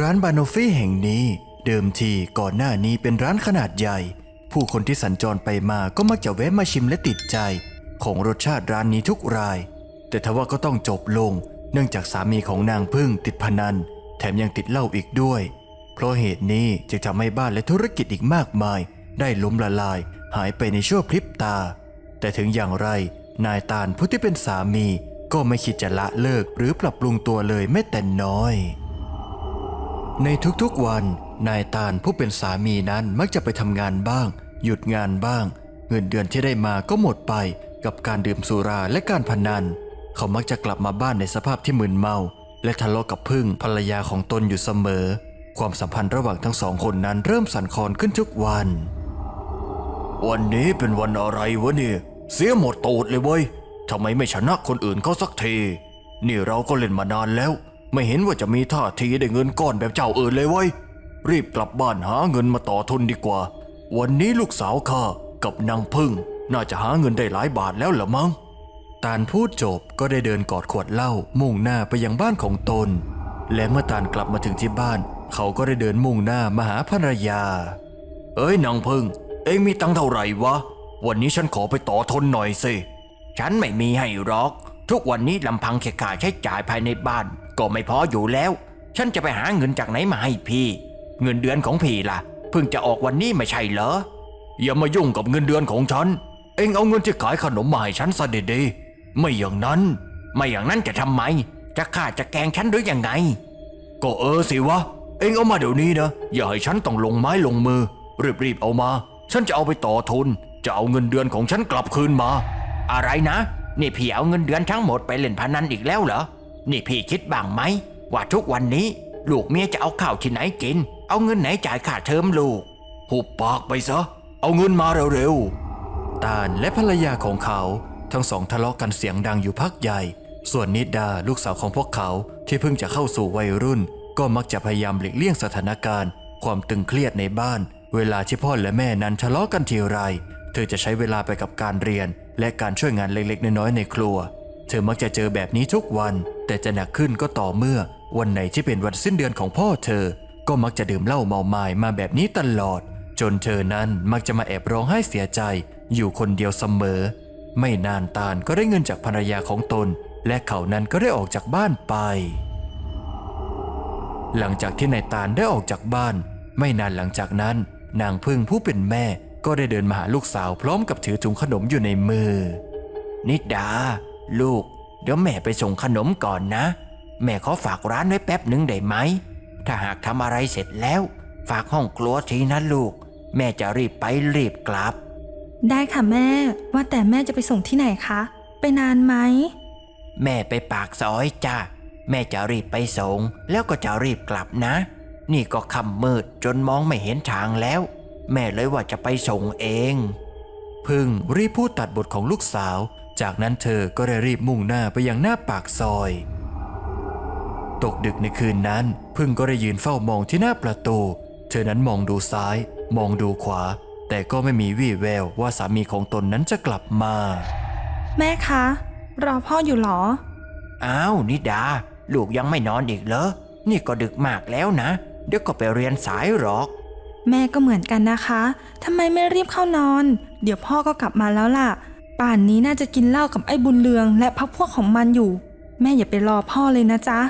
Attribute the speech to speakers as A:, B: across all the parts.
A: ร้านบานอฟี่แห่งนี้ เดิมทีก่อนหน้านี้เป็นร้านขนาดใหญ่ ผู้คนที่สัญจรไปมาก็มักจะแวะมาชิมและติดใจ ของรสชาติร้านนี้ทุกราย แต่ทว่าก็ต้องจบลง เนื่องจากสามีของนางพึ่งติดพนัน แถมยังติดเหล้าอีกด้วย เพราะเหตุนี้จึงทำให้บ้านและธุรกิจอีกมากมาย ได้ล้มละลายหายไปในชั่วพริบตา แต่ถึงอย่างไร นายตาลผู้ที่เป็นสามีก็ไม่คิดจะละเลิกหรือปรับปรุงตัวเลยแม้แต่น้อย ในทุกๆวัน นายตาลผู้เป็นสามีนั้นมักจะไปทำงานบ้าง หยุดงานบ้าง เงินเดือนที่ได้มาก็หมดไปกับการดื่มสุราและการพนัน เขามักจะกลับมาบ้านในสภาพที่มึนเมา และทะเลาะกับพึ่งภรรยาของตนอยู่เสมอ ความสัมพันธ์ระหว่างทั้งสองคนนั้นเริ่มสั่นคลอนขึ้นทุกวัน วันนี้เป็นวันอะไรวะเนี่ย เสียหมดตูดเลยเว้ยทำไมไม่ชนะคนอื่นเขาสักที นี่เราก็เล่นมานานแล้ว ไม่เห็นว่าจะมีท่าทีได้เงินก้อนแบบเจ้าเอื่นเลยเว้ย รีบกลับบ้านหาเงินมาต่อทุนดีกว่า วันนี้ลูกสาวข้ากับนางพึ่ง น่าจะหาเงินได้หลายบาทแล้วละมั้ง ตาลพูดจบก็ได้เดินกอดขวดเหล้ามุ่งหน้าไปยังบ้านของตน และเมื่อตาลกลับมาถึงที่บ้าน เขาก็ได้เดินมุ่งหน้ามาหาภรรยา เอ้ยนางพึ่ง เอ็งมีตังค์เท่าไหร่วะ วันนี้ฉันขอไปต่อทนหน่อยสิ
B: ฉันไม่มีให้หรอก ทุกวันนี้ลำพังแค่ค่าใช้จ่ายภายในบ้าน ก็ไม่พออยู่แล้ว ฉันจะไปหาเงินจากไหนมาให้พี่ เงินเดือนของพี่ล่ะ เพิ่งจะออกวันนี้ไม่ใช่เหรอ
A: อย่ามายุ่งกับเงินเดือนของฉัน เอ็งเอาเงินที่ขายขนมมาให้ฉันซะดีๆไม่อย่างนั้น
B: ไม่อย่างนั้นจะทำไม จะฆ่าจะแกงฉันหรือยังไง
A: ก็เออสิวะ เอ็งเอามาเดี๋ยวนี้นะ อย่าให้ฉันต้องลงไม้ลงมือ รีบๆเอามา ฉันจะเอาไปต่อทุน จะเอาเงินเดือนของฉันกลับคืนมา
B: อะไรนะ นี่พี่เอาเงินเดือนทั้งหมดไปเล่นพนันอีกแล้วเหรอ นี่พี่คิดบ้างไหมว่าทุกวันนี้ลูกเมียจะเอาข้าวที่ไหนกิน เอาเงินไหนจ่ายค่าเทอมลูก
A: หุบปากไปซะ เอาเงินมาเร็วๆ ตาลและภรรยาของเขาทั้งสองทะเลาะกันเสียงดังอยู่พักใหญ่ ส่วนนิดาลูกสาวของพวกเขาที่เพิ่งจะเข้าสู่วัยรุ่น ก็มักจะพยายามหลีกเลี่ยงสถานการณ์ ความตึงเครียดในบ้าน เวลาที่พ่อและแม่นั้นทะเลาะกันทีไร เธอจะใช้เวลาไปกับการเรียน และการช่วยงานเล็กๆ น้อยๆในครัว เธอมักจะเจอแบบนี้ทุกวัน แต่จะหนักขึ้นก็ต่อเมื่อ วันไหนที่เป็นวันสิ้นเดือนของพ่อเธอ ก็มักจะดื่มเหล้าเมาไม้มาแบบนี้ตลอด จนเธอนั้นมักจะมาแอบร้องไห้เสียใจ อยู่คนเดียวเสมอ ไม่นานตาลก็ได้เงินจากภรรยาของตน และเขานั้นก็ได้ออกจากบ้านไป หลังจากที่นายตาลได้ออกจากบ้าน ไม่นานหลังจากนั้น นางพึ่งผู้เป็นแม่ก็ได้เดินมาหาลูกสาวพร้อมกับถือถุงขนมอยู่ในมือ
B: นิดา ลูก เดี๋ยวแม่ไปส่งขนมก่อนนะ แม่ขอฝากร้านไว้แป๊บหนึ่งได้ไหม ถ้าหากทำอะไรเสร็จแล้ว ฝากห้องครัวทีนะลูก แม่จะรีบไปรีบกลับ
C: ได้ค่ะแม่ ว่าแต่แม่จะไปส่งที่ไหนคะ ไปนานไหม
B: แม่ไปปากซอยจ้าแม่จะรีบไปส่ง แล้วก็จะรีบกลับนะ นี่ก็ค่ำมืดจนมองไม่เห็นทางแล้ว แม่เลยว่าจะไปส่งเอง
A: พึ่งรีบพูดตัดบทของลูกสาว จากนั้นเธอก็ได้รีบมุ่งหน้าไปยังหน้าปากซอย ตกดึกในคืนนั้น พึ่งก็ได้ยืนเฝ้ามองที่หน้าประตู เธอนั้นมองดูซ้าย มองดูขวา แต่ก็ไม่มีวี่แววว่าสามีของตนนั้นจะกลับมา
C: แม่คะ รอพ่ออยู่เหรอ
B: อ้าวนิดา ลูกยังไม่นอนอีกเหรอ นี่ก็ดึกมากแล้วนะ เดี๋ยวก็ไปเรียนสายหรอก
C: แม่ก็เหมือนกันนะคะทำไมไม่รีบเข้านอน เดี๋ยวพ่อก็กลับมาแล้วล่ะ ป่านนี้น่าจะกินเหล้ากับไอ้บุญเรือง และพักพวกของมันอยู่ แม่อย่าไปรอพ่อเลยนะจ๊ะ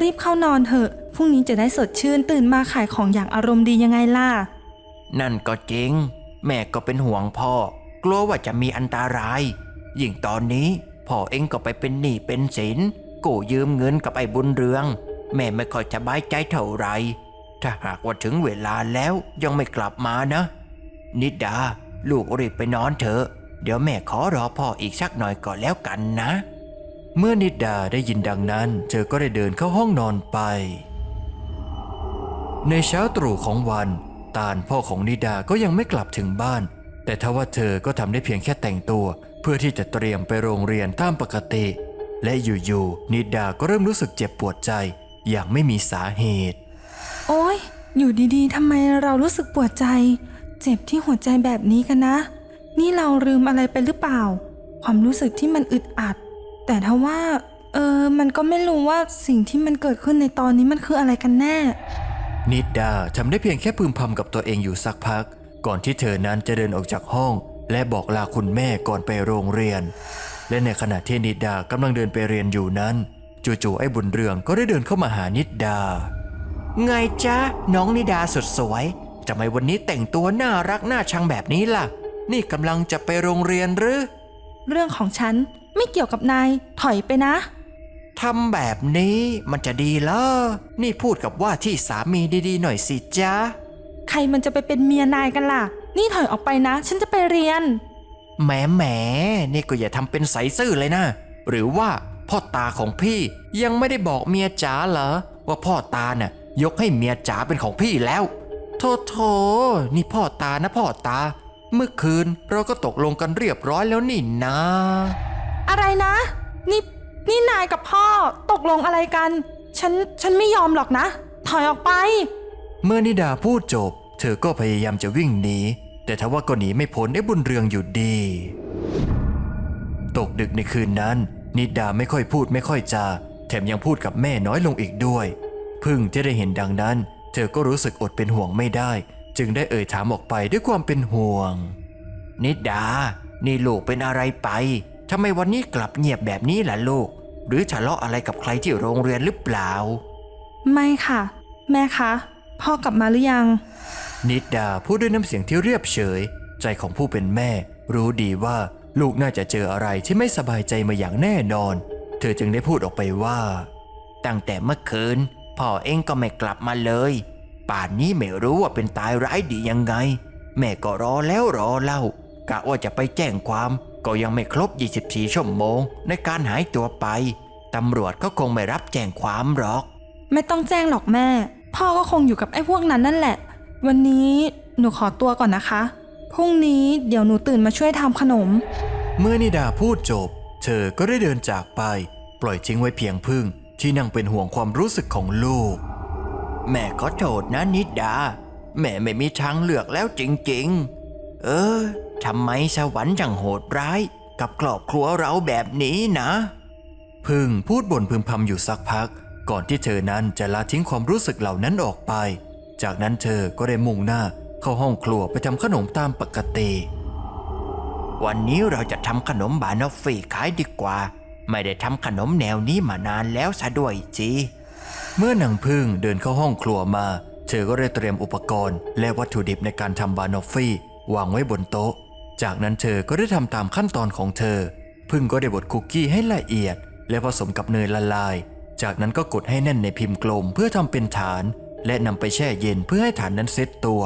C: รีบเข้านอนเถอะ พรุ่งนี้จะได้สดชื่นตื่นมาขายของอย่างอารมณ์ดียังไงล่ะ
B: นั่นก็จริง แม่ก็เป็นห่วงพ่อ กลัวว่าจะมีอันตราย ยิ่งตอนนี้ พ่อเองก็ไปเป็นหนี้เป็นสินกู้ยืมเงินกับไอ้บุญเรือง แม่ไม่ค่อยสบายใจเท่าไหร่ถ้าหากว่าถึงเวลาแล้วยังไม่กลับมานะ นิดา ลูกรีบไปนอนเถอะ เดี๋ยวแม่ขอรอพ่ออีกสักหน่อยก่อนแล้วกันนะ
A: เมื่อนิดาได้ยินดังนั้น เธอก็ได้เดินเข้าห้องนอนไป ในเช้าตรู่ของวัน ตาลพ่อของนิดาก็ยังไม่กลับถึงบ้าน แต่ทว่าเธอก็ทำได้เพียงแค่แต่งตัว เพื่อที่จะเตรียมไปโรงเรียนตามปกติ และอยู่ๆนิดาก็เริ่มรู้สึกเจ็บปวดใจ อย่างไม่มีสาเหตุ
C: โอ๊ยอยู่ดีๆทำไมเรารู้สึกปวดใจ เจ็บที่หัวใจแบบนี้กันนะ นี่เราลืมอะไรไปหรือเปล่า ความรู้สึกที่มันอึดอัด แต่ถ้าว่า เออ มันก็ไม่รู้ว่าสิ่งที่มันเกิดขึ้นในตอนนี้มันคืออะไรกันแน่
A: นิดดาทำได้เพียงแค่พึมพำกับตัวเองอยู่สักพัก ก่อนที่เธอนั้นจะเดินออกจากห้อง และบอกลาคุณแม่ก่อนไปโรงเรียน และในขณะที่นิดดากำลังเดินไปเรียนอยู่นั้น จู่ๆไอ้บุญเรืองก็ได้เดินเข้ามาหานิดดา
B: ไงจ๊ะน้องนิดาสุดสวยทำไมวันนี้แต่งตัวน่ารักน่าชังแบบนี้ล่ะ นี่กำลังจะไปโรงเรียนหรือ
C: เรื่องของฉันไม่เกี่ยวกับนาย ถอยไปนะ
B: ทำแบบนี้มันจะดีเหรอ นี่พูดกับว่าที่สามีดีๆหน่อยสิจ๊ะ
C: ใครมันจะไปเป็นเมียนายกันล่ะ นี่ถอยออกไปนะ ฉันจะไปเรียน
B: แหมแหมนี่ก็อย่าทำเป็นใสซื่อเลยนะ หรือว่าพ่อตาของพี่ยังไม่ได้บอกเมียจ๋าเหรอ ว่าพ่อตาน่ะยกให้เมียจ๋าเป็นของพี่แล้ว โทโถนี่พ่อตานะพ่อตา เมื่อคืนเราก็ตกลงกันเรียบร้อยแล้วนี่นะ
C: อะไรนะ นี่นี่นายกับพ่อตกลงอะไรกัน ฉันฉันไม่ยอมหรอกนะ ถอยออกไป
A: เมื่อนิดาพูดจบ เธอก็พยายามจะวิ่งหนี แต่ทว่าก็หนีไม่พ้นไอ้บุญเรืองอยู่ดี ตกดึกในคืนนั้น นิดาไม่ค่อยพูดไม่ค่อยจา แถมยังพูดกับแม่น้อยลงอีกด้วย พึ่งที่ได้เห็นดังนั้น เธอก็รู้สึกอดเป็นห่วงไม่ได้ จึงได้เอ่ยถามออกไปด้วยความเป็นห่วง
B: นิดา นี่ลูกเป็นอะไรไปทำไมวันนี้กลับเงียบแบบนี้ล่ะลูก หรือทะเลาะอะไรกับใครที่โรงเรียนหรือเปล่า
C: ไม่ค่ะ แม่คะ พ่อกลับมาหรือยัง
A: นิดาพูดด้วยน้ำเสียงที่เรียบเฉย ใจของผู้เป็นแม่ รู้ดีว่าลูกน่าจะเจออะไรที่ไม่สบายใจมาอย่างแน่นอน เธอจึงได้พูดออกไปว่า
B: ตั้งแต่เมื่อคืนพ่อเองก็ไม่กลับมาเลย ป่านนี้ไม่รู้ว่าเป็นตายร้ายดียังไง แม่ก็รอแล้วรอเล่ากะว่าจะไปแจ้งความ ก็ยังไม่ครบ 24 ชั่วโมง ในการหายตัวไปตำรวจก็คงไม่รับแจ้งความหรอก
C: ไม่ต้องแจ้งหรอกแม่ พ่อก็คงอยู่กับไอ้พวกนั้นนั่นแหละ วันนี้หนูขอตัวก่อนนะคะพรุ่งนี้เดี๋ยวหนูตื่นมาช่วยทำขนม
A: เมื่อนิดาพูดจบ เธอก็ได้เดินจากไป ปล่อยทิ้งไว้เพียงพึ่งที่นั่งเป็นห่วงความรู้สึกของลูก
B: แม่ขอโทษนะนิดา แม่ไม่มีทางเลือกแล้วจริงๆ เออทำไมสวรรค์จังโหดร้าย กับครอบครัวเราแบบนี้นะ
A: พึ่งพูดบ่นพึมพำอยู่สักพัก ก่อนที่เธอนั้นจะละทิ้งความรู้สึกเหล่านั้นออกไป จากนั้นเธอก็ได้มุ่งหน้าเข้าห้องครัวไปทำขนมตามปกติ
B: วันนี้เราจะทำขนมบานอฟฟี่ขายดีกว่า ไม่ได้ทำขนมแนวนี้มานานแล้วซะด้วยจี
A: เมื่อนางพึ่งเดินเข้าห้องครัวมา เธอก็ได้เตรียมอุปกรณ์ และวัตถุดิบในการทำบานอฟฟี่วางไว้บนโต๊ะ จากนั้นเธอก็ได้ทำตามขั้นตอนของเธอ พึ่งก็ได้บดคุกกี้ให้ละเอียด และผสมกับเนยละลาย จากนั้นก็กดให้แน่นในพิมพ์กลมเพื่อทำเป็นฐาน และนำไปแช่เย็นเพื่อให้ฐานนั้นเซ็ตตัว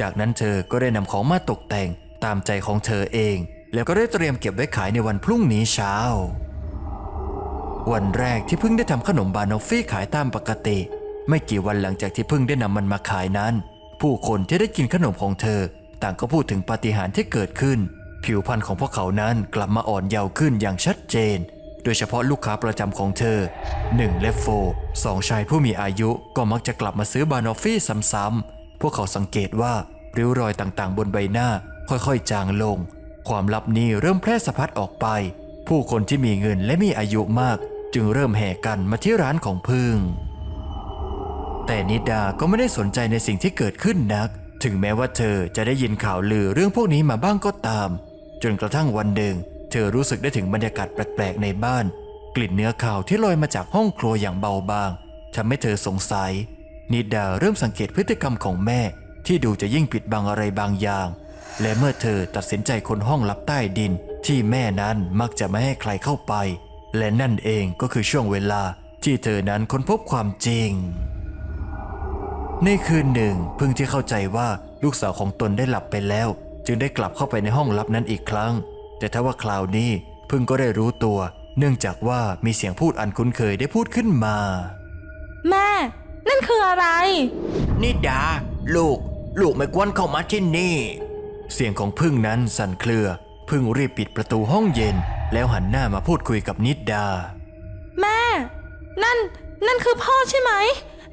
A: จากนั้นเธอก็ได้นำของมาตกแต่งตามใจของเธอเอง แล้วก็ได้เตรียมเก็บไว้ขายในวันพรุ่งนี้เช้า วันแรกที่พึ่งได้ทำขนมบานอฟฟี่ขายตามปกติ ไม่กี่วันหลังจากที่พึ่งได้นำมันมาขายนั้น ผู้คนที่ได้กินขนมของเธอ ต่างก็พูดถึงปาฏิหาริย์ที่เกิดขึ้น ผิวพรรณของพวกเขานั้นกลับมาอ่อนเยาว์ขึ้นอย่างชัดเจน โดยเฉพาะลูกค้าประจำของเธอหนึ่งและโฟสองชายผู้มีอายุก็มักจะกลับมาซื้อบานอฟฟี่ซ้ำๆพวกเขาสังเกตว่าริ้วรอยต่างๆ บนใบหน้าค่อยๆ จางลง ความลับนี้เริ่มแพร่สะพัดออกไป ผู้คนที่มีเงินและมีอายุมาก จึงเริ่มแห่กันมาที่ร้านของพึ่ง แต่นิดาก็ไม่ได้สนใจในสิ่งที่เกิดขึ้นนัก ถึงแม้ว่าเธอจะได้ยินข่าวลือเรื่องพวกนี้มาบ้างก็ตาม จนกระทั่งวันหนึ่ง เธอรู้สึกได้ถึงบรรยากาศแปลกๆในบ้าน กลิ่นเนื้อข่าวที่ลอยมาจากห้องครัวอย่างเบาบางทำให้เธอสงสัย นิดาเริ่มสังเกตพฤติกรรมของแม่ ที่ดูจะยิ่งปิดบังอะไรบางอย่าง และเมื่อเธอตัดสินใจคนห้องลับใต้ดินที่แม่นั้นมักจะไม่ให้ใครเข้าไป และนั่นเองก็คือช่วงเวลาที่เธอนั้นค้นพบความจริง ในคืนหนึ่งพึ่งที่เข้าใจว่าลูกสาวของตนได้หลับไปแล้ว จึงได้กลับเข้าไปในห้องลับนั้นอีกครั้ง แต่ถ้าว่าคราวนี้พึ่งก็ได้รู้ตัว เนื่องจากว่ามีเสียงพูดอันคุ้นเคยได้พูดขึ้นมา
C: แม่ นั่นคืออะไร
B: นิดา ลูก ลูกไม่ควรเข้ามาที่นี่
A: เสียงของพึ่งนั้นสั่นเครือ พึ่งรีบปิดประตูห้องเย็น แล้วหันหน้ามาพูดคุยกับนิดดา
C: แม่ นั่น นั่นคือพ่อใช่ไหม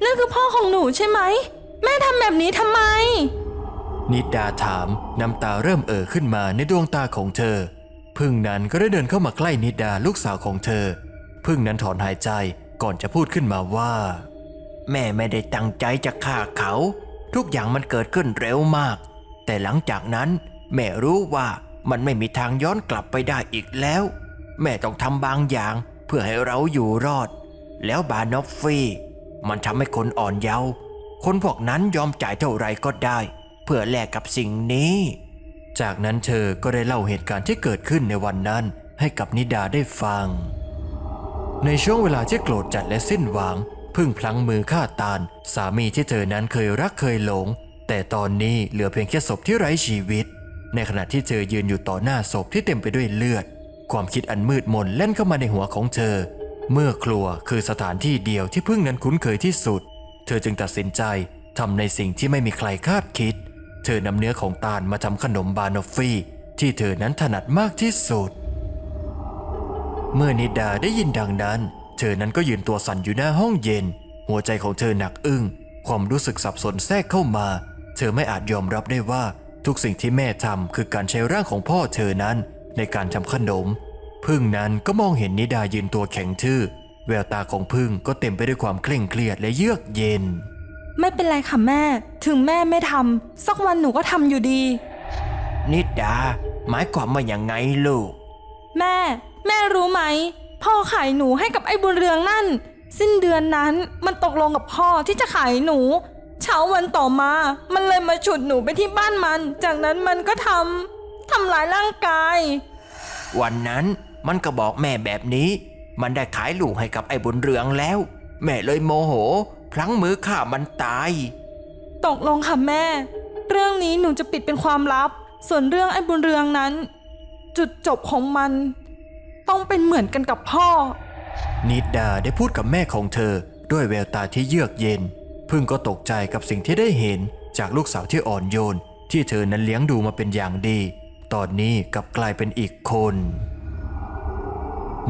C: นั่นคือพ่อของหนูใช่ไหม แม่ทำแบบนี้ทำไม
A: นิดาถามน้ำตาเริ่มเอ่อขึ้นมาในดวงตาของเธอ พึ่งนั้นก็ได้เดินเข้ามาใกล้นิดาลูกสาวของเธอ พึ่งนั้นถอนหายใจก่อนจะพูดขึ้นมาว่า
B: แม่ไม่ได้ตั้งใจจะฆ่าเขา ทุกอย่างมันเกิดขึ้นเร็วมาก แต่หลังจากนั้น แม่รู้ว่า มันไม่มีทางย้อนกลับไปได้อีกแล้ว แม่ต้องทำบางอย่างเพื่อให้เราอยู่รอด แล้วบานอฟฟี่มันทำให้คนอ่อนเยาว์คนพวกนั้นยอมจ่ายเท่าไรก็ได้ เพื่อแลกกับสิ่งนี้
A: จากนั้นเธอก็ได้เล่าเหตุการณ์ที่เกิดขึ้นในวันนั้นให้กับนิดาได้ฟัง ในช่วงเวลาที่โกรธจัดและสิ้นหวังพึ่งพลั้งมือฆ่าตาล สามีที่เธอนั้นเคยรักเคยหลง แต่ตอนนี้เหลือเพียงแค่ศพที่ไร้ชีวิต ในขณะที่เธอยืนอยู่ต่อหน้าศพที่เต็มไปด้วยเลือด ความคิดอันมืดมนเล่นเข้ามาในหัวของเธอ เมื่อครัวคือสถานที่เดียวที่พึ่งนั้นคุ้นเคยที่สุด เธอจึงตัดสินใจทำในสิ่งที่ไม่มีใครคาดคิด เธอนำเนื้อของตาลมาทำขนมบานอฟฟี่ที่เธอนั้นถนัดมากที่สุด เมื่อนิดาได้ยินดังนั้น เธอนั้นก็ยืนตัวสั่นอยู่หน้าห้องเย็น หัวใจของเธอหนักอึ้ง ความรู้สึกสับสนแทรกเข้ามา เธอไม่อาจยอมรับได้ว่า ทุกสิ่งที่แม่ทำคือการใช้ร่างของพ่อเธอนั้นในการทำขนม พึ่งนั้นก็มองเห็นนิดายืนตัวแข็งทื่อ แววตาของพึ่งก็เต็มไปด้วยความเคร่งเครียดและเยือกเย็น
C: ไม่เป็นไรค่ะแม่ ถึงแม่ไม่ทำสักวันหนูก็ทำอยู่ดี
B: นิดา หมายความว่าอย่างไงลูก
C: แม่ แม่รู้ไหม พ่อขายหนูให้กับไอ้บุญเรืองนั่น สิ้นเดือนนั้นมันตกลงกับพ่อที่จะขายหนู เช้าวันต่อมา มันเลยมาฉุดหนูไปที่บ้านมัน จากนั้นมันก็ทำทำร้ายร่างกาย
B: วันนั้นมันก็บอกแม่แบบนี้ มันได้ขายลูกให้กับไอ้บุญเรืองแล้ว แม่เลยโมโห พลั้งมือฆ่ามันตาย
C: ตกลงค่ะแม่ เรื่องนี้หนูจะปิดเป็นความลับ ส่วนเรื่องไอ้บุญเรืองนั้น จุดจบของมัน ต้องเป็นเหมือนกันกับพ่อ
A: นิดาได้พูดกับแม่ของเธอด้วยแววตาที่เยือกเย็น พึ่งก็ตกใจกับสิ่งที่ได้เห็นจากลูกสาวที่อ่อนโยน ที่เธอนั้นเลี้ยงดูมาเป็นอย่างดี ตอนนี้กลับกลายเป็นอีกคน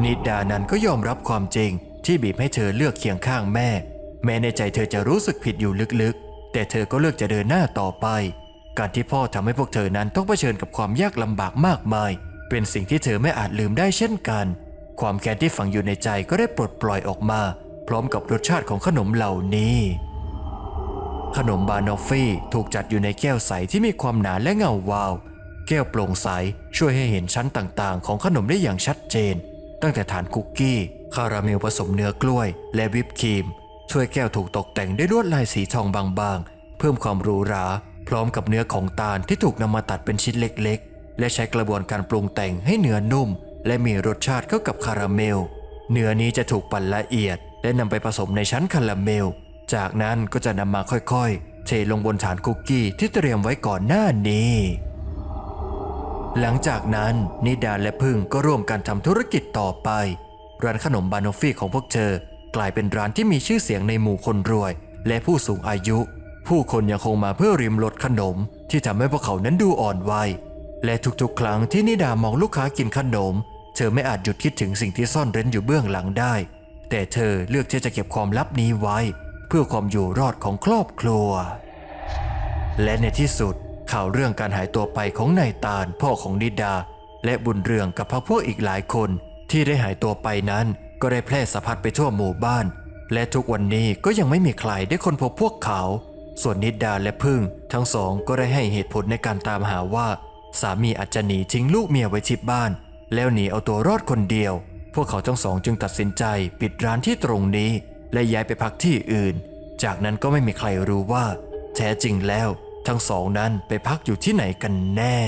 A: นิดานั้นก็ยอมรับความจริงที่บีบให้เธอเลือกเคียงข้างแม่ แม้ในใจเธอจะรู้สึกผิดอยู่ลึกๆ แต่เธอก็เลือกจะเดินหน้าต่อไป การที่พ่อทำให้พวกเธอนั้นต้องเผชิญกับความยากลำบากมากมาย เป็นสิ่งที่เธอไม่อาจลืมได้เช่นกัน ความแค้นที่ฝังอยู่ในใจก็ได้ปลดปล่อยออกมา พร้อมกับรสชาติของขนมเหล่านี้ ขนมบานอฟฟี่ถูกจัดอยู่ในแก้วใสที่มีความหนาและเงาวาว แก้วโปร่งใสช่วยให้เห็นชั้นต่างๆ ของขนมได้อย่างชัดเจน ตั้งแต่ฐานคุกกี้ คาราเมลผสมเนื้อกล้วย และวิปครีมช่วยแก้วถูกตกแต่งด้วยลวดลายสีทองบางๆ เพิ่มความหรูหรา พร้อมกับเนื้อของตาลที่ถูกนำมาตัดเป็นชิ้นเล็กๆ และใช้กระบวนการปรุงแต่งให้เนื้อนุ่ม และมีรสชาติเข้ากับคาราเมล เนื้อนี้จะถูกปั่นละเอียด และนำไปผสมในชั้นคาราเมล จากนั้นก็จะนำมาค่อยๆ เทลงบนฐานคุกกี้ที่เตรียมไว้ก่อนหน้านี้ หลังจากนั้นนิดาและพึ่งก็ร่วมกันทำธุรกิจต่อไป ร้านขนมบานอฟฟี่ของพวกเธอ กลายเป็นร้านที่มีชื่อเสียงในหมู่คนรวย และผู้สูงอายุ ผู้คนยังคงมาเพื่อริมรสขนม ที่ทำให้พวกเขานั้นดูอ่อนวัยและทุกๆ ครั้งที่นิดามองลูกค้ากินขนม เธอไม่อาจหยุดคิดถึงสิ่งที่ซ่อนเร้นอยู่เบื้องหลังได้ แต่เธอเลือกที่จะเก็บความลับนี้ไว้ เพื่อความอยู่รอดของครอบครัว และในที่สุดข่าวเรื่องการหายตัวไปของนายตาลพ่อของนิดา และบุญเรืองกับพรรคพวกอีกหลายคนที่ได้หายตัวไปนั้นก็ได้แพร่สะพัดไปทั่วหมู่บ้าน และทุกวันนี้ก็ยังไม่มีใครได้ค้นพบพวกเขา ส่วนนิดาและพึ่ง ทั้งสองก็ได้ให้เหตุผลในการตามหาว่า สามีอาจจะหนีทิ้งลูกเมียไว้ที่บ้าน แล้วหนีเอาตัวรอดคนเดียว พวกเขาทั้งสองจึงตัดสินใจปิดร้านที่ตรงนี้ และย้ายไปพักที่อื่น จากนั้นก็ไม่มีใครรู้ว่า แท้จริงแล้วทั้งสองนั้นไปพักอยู่ที่ไหนกันแน่